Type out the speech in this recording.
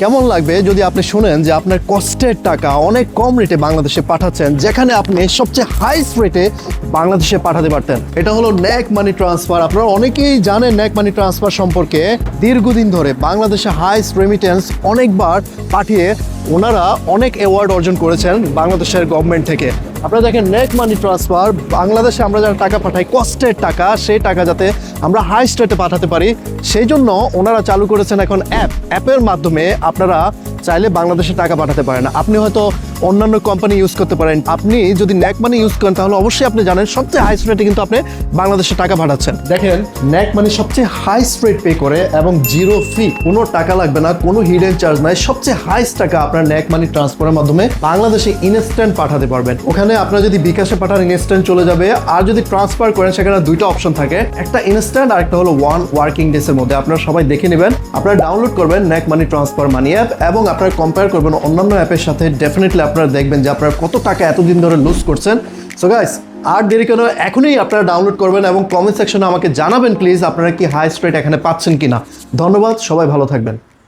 কেমন লাগবে যদি আপনি শুনেন যে আপনার কষ্টের টাকা অনেক কম রেটে বাংলাদেশে পাঠাচ্ছেন, যেখানে আপনি সবচেয়ে হাইস্ট রেটে বাংলাদেশে পাঠাতে পারতেন? এটা হলো ন্যাক মানি ট্রান্সফার আপনারা অনেকেই জানেন ন্যাক মানি ট্রান্সফার সম্পর্কে। দীর্ঘদিন ধরে বাংলাদেশে হাইস্ট রেমিটেন্স অনেকবার পাঠিয়ে ওনারা অনেক অ্যাওয়ার্ড অর্জন করেছেন বাংলাদেশের গভর্নমেন্ট থেকে। আপনারা দেখেন নেট মানি ট্রান্সফার, বাংলাদেশে আমরা যারা টাকা পাঠাই, কষ্টের টাকা, সেই টাকা যাতে আমরা হাই স্টেটে পাঠাতে পারি, সেই জন্য ওনারা চালু করেছেন এখন অ্যাপ অ্যাপের মাধ্যমে আপনারা চাইলে বাংলাদেশে টাকা পাঠাতে পারেন। আপনি হয়তো অন্যান্য কোম্পানি ইউজ করতে পারেন। আপনি যদি ন্যাক মানি ইউজ করেন, তাহলে অবশ্যই আপনি জানেন সবচেয়ে হাইস্ট রেটে কিন্তু আপনি বাংলাদেশে টাকা পাঠাচ্ছেন। দেখেন ন্যাক মানি সবচেয়ে হাইস্ট রেট পে করে এবং জিরো ফি কোনো টাকা লাগবে না, কোনো হিডেন চার্জ নাই, সবচেয়ে হাইস্ট টাকা আপনার ন্যাক মানি ট্রান্সফারের মাধ্যমে বাংলাদেশে ইনস্ট্যান্ট পাঠাতে পারবেন। ওখানে আপনার যদি বিকাশে পাঠান ইনস্ট্যান্ট চলে যাবে, আর যদি ট্রান্সফার করেন, সেখানে দুইটা অপশন থাকে। একটা ইনস্ট্যান্ট আর একটা হলো ওয়ান ওয়ার্কিং ডেসের মধ্যে। আপনারা সবাই দেখে নেবেন, আপনারা ডাউনলোড করবেন ন্যাক মানি ট্রান্সফার মানি অ্যাপ এবং আপনারা কম্পেয়ার করবেন অন্যান্য অ্যাপের সাথে। ডেফিনেটলি আপনারা দেখবেন যে আপনারা কত টাকা এতদিন ধরে লুজ করছেন। সো গাইস আর দেরি কেন, এখনই আপনারা ডাউনলোড করবেন এবং কমেন্ট সেকশনে আমাকে জানাবেন প্লিজ আপনারা কি হাই স্ট্রেট এখানে পাচ্ছেন কি না ধন্যবাদ, সবাই ভালো থাকবেন।